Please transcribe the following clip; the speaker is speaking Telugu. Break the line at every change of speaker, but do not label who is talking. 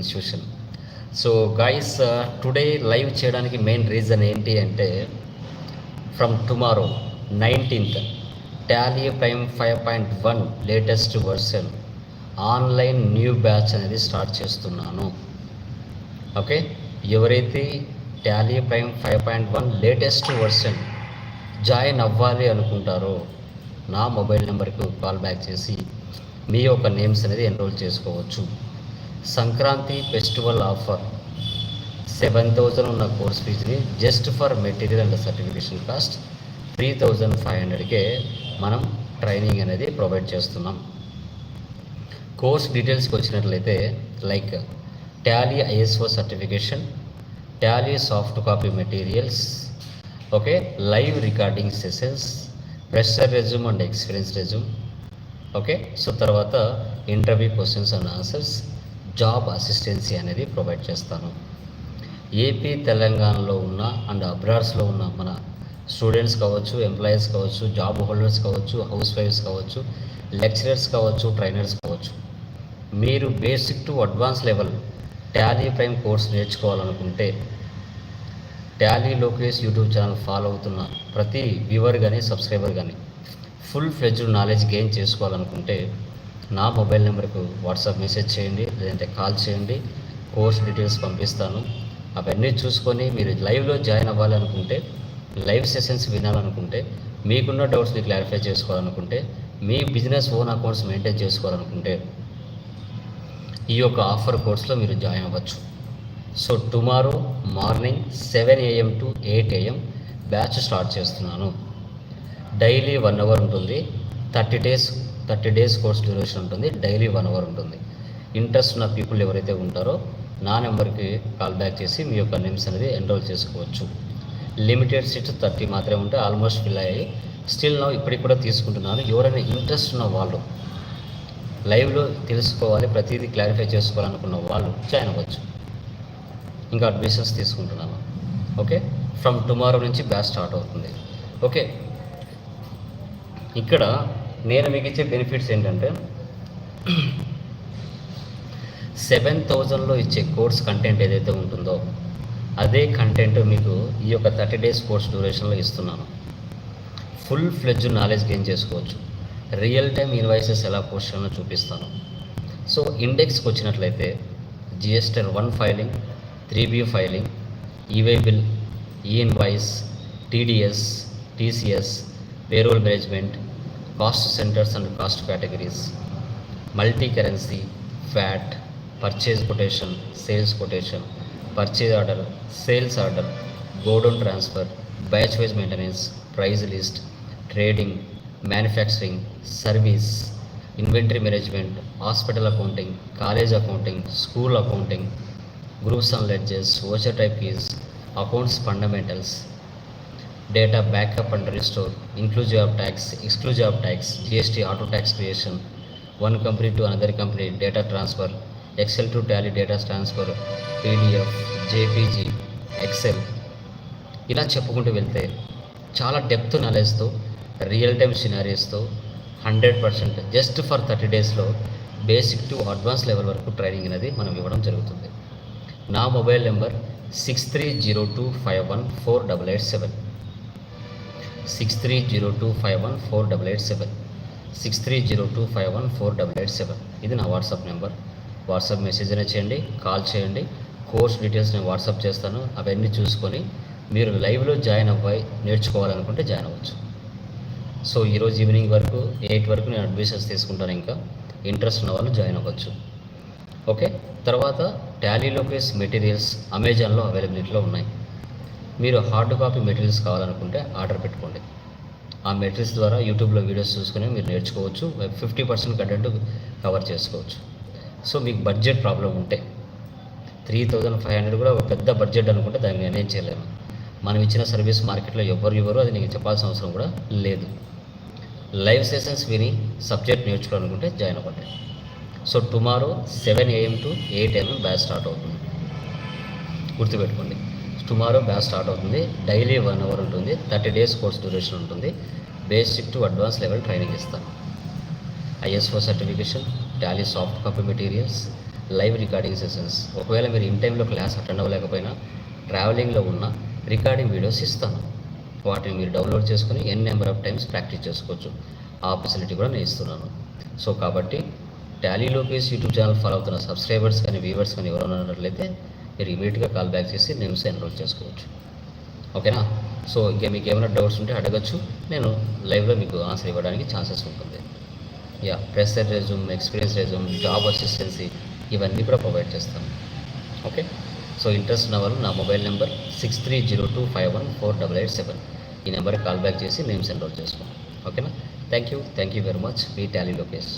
Institution. So guys today live చేయడానికి మెయిన్ రీజన్ ఏంటి అంటే from tomorrow nineteenth Tally Prime five point one latest version online new batch అనేది స్టార్ట్ చేస్తున్నాను. ఓకే ఎవరైతే Tally Prime five point one latest version join అవ్వాలి అనుకుంటారో నా మొబైల్ నెంబర్కి కాల్ బ్యాక్ చేసి మీ యొక్క నేమ్స్ అనేది ఎన్రోల్ చేసుకోవచ్చు. Sankranti festival offer. Seven thousand ఉన్న కోర్స్ ఫీజుని just for material and certification cost three thousand five హండ్రెడ్కే మనం ట్రైనింగ్ అనేది ప్రొవైడ్ చేస్తున్నాం. కోర్స్ డీటెయిల్స్కి వచ్చినట్లయితే like Tally ISO certification Tally soft copy materials okay live recording sessions fresher resume and experience resume okay so తర్వాత interview questions and answers job assistance అనేది ప్రొవైడ్ చేస్తాను. ఏపీ తెలంగాణలో ఉన్న అండ్ అబ్రాడ్స్లో ఉన్న మన స్టూడెంట్స్ కావచ్చు ఎంప్లాయీస్ కావచ్చు జాబ్ హోల్డర్స్ కావచ్చు హౌస్ వైఫ్స్ కావచ్చు లెక్చరర్స్ కావచ్చు ట్రైనర్స్ కావచ్చు. మీరు basic to advance level Tally Prime course నేర్చుకోవాలనుకుంటే Tally Lokesh YouTube channel follow అవుతున్న ప్రతి వ్యూవర్ కానీ సబ్స్క్రైబర్ కానీ ఫుల్ ఫ్లెజ్డ్ నాలెడ్జ్ గెయిన్ చేసుకోవాలనుకుంటే నా మొబైల్ నెంబర్కు వాట్సాప్ మెసేజ్ చేయండి లేదంటే కాల్ చేయండి కోర్స్ డీటెయిల్స్ పంపిస్తాను. అవన్నీ చూసుకొని మీరు లైవ్లో జాయిన్ అవ్వాలనుకుంటే లైవ్ సెషన్స్ వినాలనుకుంటే మీకున్న డౌట్స్ని క్లారిఫై చేసుకోవాలనుకుంటే మీ బిజినెస్ ఓన్ అకౌంట్స్ మెయింటైన్ చేసుకోవాలనుకుంటే ఈ యొక్క ఆఫర్ కోర్స్లో మీరు జాయిన్ అవ్వచ్చు. So tomorrow morning seven AM to eight AM batch start చేస్తున్నాను. డైలీ వన్ అవర్ ఉంటుంది. Thirty days thirty days course duration ఉంటుంది. డైలీ వన్ అవర్ ఉంటుంది. ఇంట్రెస్ట్ ఉన్న పీపుల్ ఎవరైతే ఉంటారో నా నెంబర్కి కాల్ బ్యాక్ చేసి మీ యొక్క నేమ్స్ అనేది ఎన్రోల్ చేసుకోవచ్చు. లిమిటెడ్ సీట్స్ థర్టీ మాత్రమే ఉంటే ఆల్మోస్ట్ ఫిల్ అయ్యాయి. స్టిల్ నా ఇప్పటికి కూడా తీసుకుంటున్నాను. ఎవరైనా ఇంట్రెస్ట్ ఉన్న వాళ్ళు లైవ్లో తెలుసుకోవాలి ప్రతిదీ క్లారిఫై చేసుకోవాలనుకున్న వాళ్ళు జాయిన్ అవ్వచ్చు. ఇంకా అడ్మిషన్స్ తీసుకుంటున్నాను. ఓకే? ఫ్రమ్ టుమారో నుంచి బ్యాచ్ స్టార్ట్ అవుతుంది. ఓకే? ఇక్కడ నేను మీకు ఇచ్చే బెనిఫిట్స్ ఏంటంటే సెవెన్ థౌజండ్లో ఇచ్చే కోర్స్ కంటెంట్ ఏదైతే ఉంటుందో అదే కంటెంట్ మీకు ఈ యొక్క థర్టీ డేస్ కోర్స్ డ్యూరేషన్లో ఇస్తున్నాను. ఫుల్ ఫ్లెడ్జ్ నాలెడ్జ్ గెయిన్ చేసుకోవచ్చు. రియల్ టైమ్ ఇన్వాయిసెస్ ఎలా పోస్ట్ చూపిస్తాను. సో ఇండెక్స్కి వచ్చినట్లయితే GSTR one filing three B filing e-way bill e invoice TDS TCS payroll management cost centres and cost categories. Multi currency VAT purchase quotation sales quotation purchase order sales order godown transfer batch wise maintenance price list trading manufacturing service inventory management hospital accounting college accounting school accounting groups and ledgers voucher type keys accounts fundamentals data backup and restore inclusive of tax exclusive of tax GST auto tax creation one company to another company data transfer Excel to Tally data transfer PDF JPG Excel ఇలా చెప్పుకుంటూ వెళ్తే చాలా డెప్త్ నాలెడ్జ్తో real time సినారీస్తో hundred percent just for thirty డేస్లో బేసిక్ టు అడ్వాన్స్ లెవెల్ వరకు ట్రైనింగ్ అనేది మనం ఇవ్వడం జరుగుతుంది. నా mobile number six three zero two five one four double eight seven six three zero two five one four double eight seven six three zero two five one four double eight seven ఇది నా వాట్సాప్ నెంబర్. వాట్సాప్ మెసేజ్ అయినా చేయండి కాల్ చేయండి. కోర్స్ డీటెయిల్స్ నేను వాట్సాప్ చేస్తాను. అవన్నీ చూసుకొని మీరు లైవ్లో జాయిన్ అవ్వాలి నేర్చుకోవాలనుకుంటే జాయిన్ అవ్వచ్చు. సో ఈరోజు ఈవినింగ్ వరకు ఎయిట్ వరకు నేను అడ్మిషన్స్ తీసుకుంటాను ఇంకా. ఇంట్రెస్ట్ ఉన్న వాళ్ళు జాయిన్ అవ్వచ్చు. ఓకే? తర్వాత టాలీ లోకేస్ మెటీరియల్స్ అమెజాన్లో అవైలబిలిటీలో ఉన్నాయి. మీరు హార్డ్ కాపీ మెటీరియల్స్ కావాలనుకుంటే ఆర్డర్ పెట్టుకోండి. ఆ మెటీరియల్స్ ద్వారా యూట్యూబ్లో వీడియోస్ చూసుకుని మీరు నేర్చుకోవచ్చు. ఫిఫ్టీ పర్సెంట్ కంటెంట్ కవర్ చేసుకోవచ్చు. సో మీకు బడ్జెట్ ప్రాబ్లం ఉంటే త్రీ థౌజండ్ ఫైవ్ హండ్రెడ్ కూడా ఒక పెద్ద బడ్జెట్ అనుకుంటే దాన్ని నేనేం చేయలేము మనం ఇచ్చిన సర్వీస్ మార్కెట్లో ఎవరు ఇవ్వరు అది నీకు చెప్పాల్సిన అవసరం కూడా లేదు. లైవ్ సెషన్స్ విని సబ్జెక్ట్ నేర్చుకోవాలనుకుంటే జాయిన్ అవ్వండి. So tomorrow seven AM to eight AM batch start అవుతుంది. గుర్తుపెట్టుకోండి. టుమారో బ్యాచ్ స్టార్ట్ అవుతుంది. డైలీ వన్ అవర్ ఉంటుంది. థర్టీ డేస్ కోర్స్ డ్యూరేషన్ ఉంటుంది. Basic to advance level training ఇస్తాను ISO certification Tally soft copy materials live recording sessions. ఒకవేళ మీరు ఇన్ టైంలో క్లాస్ అటెండ్ అవ్వలేకపోయినా ట్రావెలింగ్లో ఉన్న రికార్డింగ్ వీడియోస్ ఇస్తాను. వాటిని మీరు డౌన్లోడ్ చేసుకొని N number of times practice చేసుకోవచ్చు. ఆ ఫెసిలిటీ కూడా నేను ఇస్తున్నాను. సో కాబట్టి Tally Lokesh YouTube channel follow అవుతున్న సబ్స్క్రైబర్స్ కానీ వ్యూవర్స్ కానీ ఎవరైనా ఉన్నట్లయితే మీరు ఇమీడియట్గా కాల్ బ్యాక్ చేసి నిమ్స్ ఎన్రోల్ చేసుకోవచ్చు. ఓకేనా సో ఇంకా మీకు ఏమైనా డౌట్స్ ఉంటే అడగచ్చు. నేను లైవ్లో మీకు ఆన్సర్ ఇవ్వడానికి ఛాన్సెస్ ఉంటుంది. Yeah fresher resume experience resume job assistance ఇవన్నీ కూడా ప్రొవైడ్ చేస్తాను. ఓకే సో ఇంట్రెస్ట్ ఉన్న వాళ్ళు నా mobile number six three zero two five one four double eight seven ఈ నెంబర్కి కాల్ బ్యాక్ చేసి నేమ్స్ ఎన్రోల్ చేసుకోండి. ఓకేనా thank you thank you very much me Tally Lokesh